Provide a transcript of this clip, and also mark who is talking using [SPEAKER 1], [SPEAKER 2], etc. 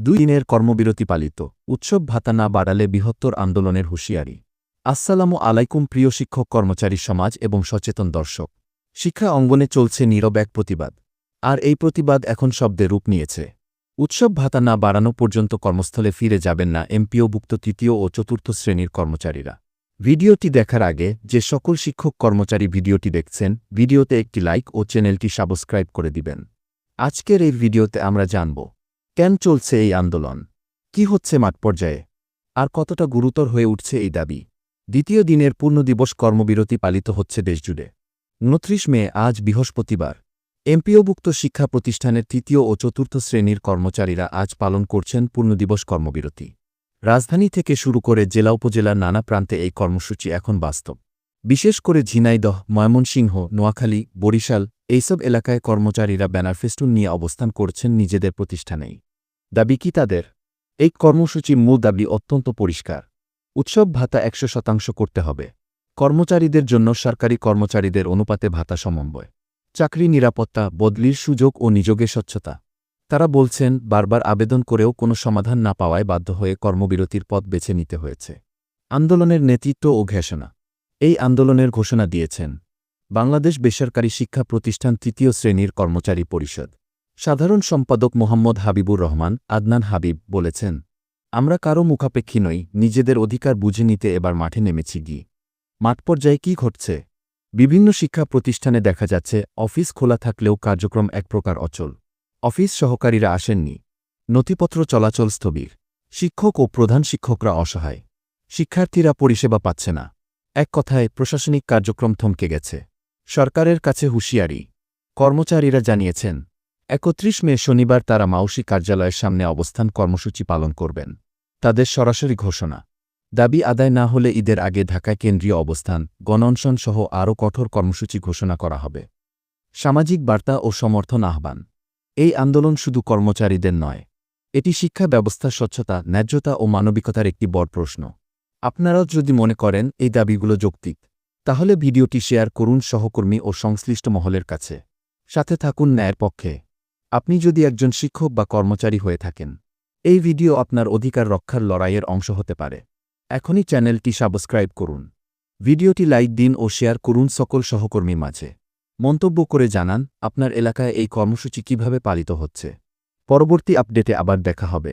[SPEAKER 1] দুই দিনের কর্মবিরতি পালিত। উৎসব ভাতা না বাড়ালে বৃহত্তর আন্দোলনের হুঁশিয়ারি। আসসালামু আলাইকুম, প্রিয় শিক্ষক, কর্মচারী, সমাজ এবং সচেতন দর্শক। শিক্ষা অঙ্গনে চলছে নীরব এক প্রতিবাদ। আর এই প্রতিবাদ এখন শব্দে রূপ নিয়েছে। উৎসব ভাতা না বাড়ানো পর্যন্ত কর্মস্থলে ফিরে যাবেন না এমপিওভুক্ত তৃতীয় ও চতুর্থ শ্রেণির কর্মচারীরা। ভিডিওটি দেখার আগে যে সকল শিক্ষক, কর্মচারী ভিডিওটি দেখছেন, ভিডিওতে একটি লাইক ও চ্যানেলটি সাবস্ক্রাইব করে দিবেন। আজকের এই ভিডিওতে আমরা জানব কেন চলছে এই আন্দোলন? কি হচ্ছে মাঠ পর্যায়ে? আর কতটা গুরুতর হয়ে উঠছে এই দাবি? দ্বিতীয় দিনের পূর্ণদিবস কর্মবিরতি পালিত হচ্ছে দেশজুড়ে। উনত্রিশ মে, আজ বৃহস্পতিবার। এমপিওভুক্ত শিক্ষা প্রতিষ্ঠানের তৃতীয় ও চতুর্থ শ্রেণির কর্মচারীরা আজ পালন করছেন পূর্ণদিবস কর্মবিরতি। রাজধানী থেকে শুরু করে জেলা উপজেলার নানা প্রান্তে এই কর্মসূচি এখন বাস্তব। বিশেষ করে ঝিনাইদহ, ময়মনসিংহ, নোয়াখালী, বরিশাল এইসব এলাকায় কর্মচারীরা ব্যানার ফেস্টুন নিয়ে অবস্থান করছেন নিজেদের প্রতিষ্ঠানেই। দাবি কি তাদের? এই কর্মসূচির মূল দাবি অত্যন্ত পরিষ্কার। উৎসব ভাতা একশো শতাংশ করতে হবে। কর্মচারীদের জন্য সরকারি কর্মচারীদের অনুপাতে ভাতা সমন্বয়। চাকরি নিরাপত্তা, বদলির সুযোগ ও নিযোগের স্বচ্ছতা। তারা বলছেন, বারবার আবেদন করেও কোনো সমাধান না পাওয়ায় বাধ্য হয়ে কর্মবিরতির পথ বেছে নিতে হয়েছে। আন্দোলনের নেতৃত্ব ও ঘোষণা। এই আন্দোলনের ঘোষণা দিয়েছেন বাংলাদেশ বেসরকারি শিক্ষা প্রতিষ্ঠান তৃতীয় শ্রেণির কর্মচারী পরিষদ। সাধারণ সম্পাদক মোহাম্মদ হাবিবুর রহমান, আদনান হাবিব বলেছেন, আমরা কারও মুখাপেক্ষী নই, নিজেদের অধিকার বুঝে নিতে এবার মাঠে নেমেছি গি। মাঠ পর্যায়ে কী ঘটছে? বিভিন্ন শিক্ষা প্রতিষ্ঠানে দেখা যাচ্ছে, অফিস খোলা থাকলেও কার্যক্রম এক প্রকার অচল। অফিস সহকারীরা আসেননি। নথিপত্র চলাচল স্থবির। শিক্ষক ও প্রধান শিক্ষকরা অসহায়। শিক্ষার্থীরা পরিষেবা পাচ্ছে না। এক কথায়, প্রশাসনিক কার্যক্রম থমকে গেছে। সরকারের কাছে হুঁশিয়ারি। কর্মচারীরা জানিয়েছেন, একত্রিশ মে শনিবার তারা মাউসি কার্যালয়ের সামনে অবস্থান কর্মসূচি পালন করবেন। তাদের সরাসরি ঘোষণা। দাবি আদায় না হলে ঈদের আগে ঢাকায় কেন্দ্রীয় অবস্থান, গণঅনশন সহ আরও কঠোর কর্মসূচি ঘোষণা করা হবে। সামাজিক বার্তা ও সমর্থন আহ্বান। এই আন্দোলন শুধু কর্মচারীদের নয়। এটি শিক্ষা ব্যবস্থার স্বচ্ছতা, ন্যায্যতা ও মানবিকতার একটি বড় প্রশ্ন। আপনারাও যদি মনে করেন, এই দাবিগুলো যৌক্তিক। তাহলে ভিডিওটি শেয়ার করুন সহকর্মী ও সংশ্লিষ্ট মহলের কাছে। সাথে থাকুন ন্যায়ের পক্ষে। আপনি যদি একজন শিক্ষক বা কর্মচারী হয়ে থাকেন, এই ভিডিও আপনার অধিকার রক্ষার লড়াইয়ের অংশ হতে পারে। এখনই চ্যানেলটি সাবস্ক্রাইব করুন। ভিডিওটি লাইক দিন ও শেয়ার করুন সকল সহকর্মীর মাঝে। মন্তব্য করে জানান, আপনার এলাকায় এই কর্মসূচি কীভাবে পালিত হচ্ছে। পরবর্তী আপডেটে আবার দেখা হবে।